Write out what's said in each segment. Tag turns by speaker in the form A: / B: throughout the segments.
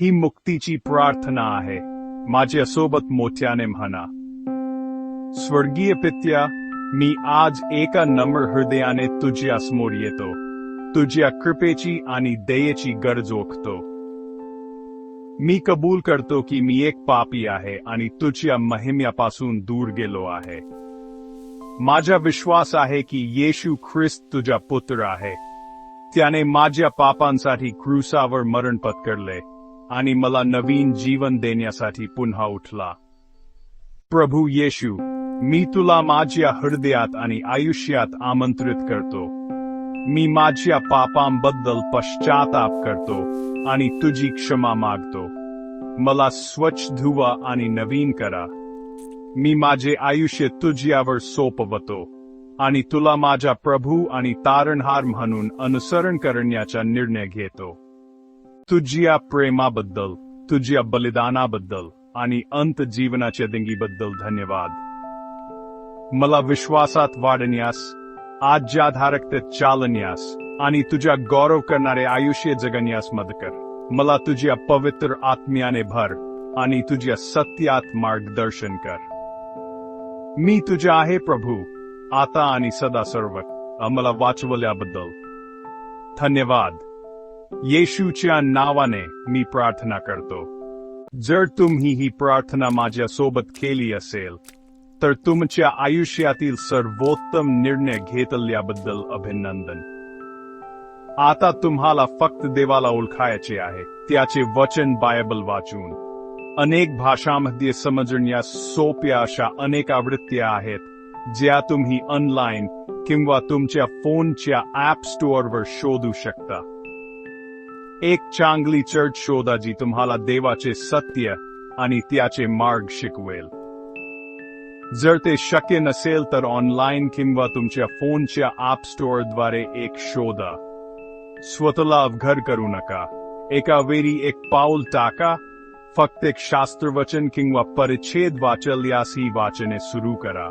A: ही मुक्तीची प्रार्थना आहे. माझ्यासोबत मोठ्याने म्हणा. स्वर्गीय पित्या मी आज एका नम्र हृदयाने तुझ्या समोर येतो. तुझ्या कृपेची आणि दयेची गरज ओळखतो मी कबूल करतो की मी एक पापी आहे आणि तुझ्या महिम्यापासून दूर गेलो आहे. माझा विश्वास आहे की येशू ख्रिस्त तुझा पुत्र आहे. त्याने माझ्या पापांसाठी क्रुसावर मरण पत्करले. आणि मला नवीन जीवन देण्यासाठी पुन्हा उठला. प्रभू येशू मी तुला माझ्या हृदयात आणि आयुष्यात आमंत्रित करतो. मी माझ्या पापांबद्दल पश्चाताप करतो आणि तुझी क्षमा मागतो. मला स्वच्छ धुवा आणि नवीन करा. मी माझे आयुष्य तुझ्यावर सोपवतो आणि तुला माझा प्रभू आणि तारणहार म्हणून अनुसरण करण्याचा निर्णय घेतो. तुझ्या प्रेमाबद्दल तुझ्या बलिदानाबद्दल आणि अंत जीवनाच्या दिंगीबद्दल धन्यवाद. मला विश्वासात वाढण्यास आज्याधारकतेत चालण्यास आणि तुझ्या गौरव करणारे आयुष्य जगण्यास मदत कर. मला तुझ्या पवित्र आत्म्याने भर आणि तुझ्या सत्यात मार्गदर्शन कर. मी तुझ्या आहे प्रभू आता आणि सदा सर्व. मला वाचवल्याबद्दल धन्यवाद. येशूच्या नावाने मी प्रार्थना करतो. जर तुम्ही ही प्रार्थना माझ्या सोबत केली असेल तर तुमच्या आयुष्यातील सर्वोत्तम निर्णय घेतल्याबद्दल अभिनंदन. आता तुम्हाला फक्त देवाला ओळखायचे आहे त्याचे वचन बायबल वाचून. अनेक भाषांमध्ये समजण्यास सोप्या अशा अनेक आवृत्त्या आहेत ज्या तुम्ही ऑनलाईन किंवा तुमच्या फोनच्या ऍप स्टोअरवर शोधू शकता. एक चांगली चर्च शोधा जी तुम्हाला देवाचे सत्य आणि त्याचे मार्ग शिकवेल. जर ते शक्य नसेल तर ऑनलाईन किंवा तुमच्या फोनच्या ऍप स्टोअरद्वारे एक शोधा. स्वतःला अवघड करू नका. एका वेळी एक पाऊल टाका. फक्त एक शास्त्रवचन किंवा परिच्छेद वाचल्यास ही वाचने सुरू करा.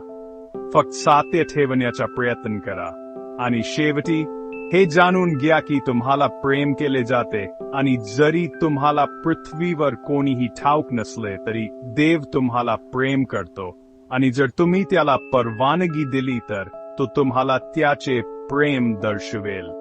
A: फक्त सात्य ठेवण्याचा प्रयत्न करा. आणि शेवटी हे जाणून घ्या की तुम्हाला प्रेम केले जाते आणि जरी तुम्हाला पृथ्वीवर कोणीही ठाऊक नसले तरी देव तुम्हाला प्रेम करतो. आणि जर तुम्ही त्याला परवानगी दिली तर तो तुम्हाला त्याचे प्रेम दर्शवेल.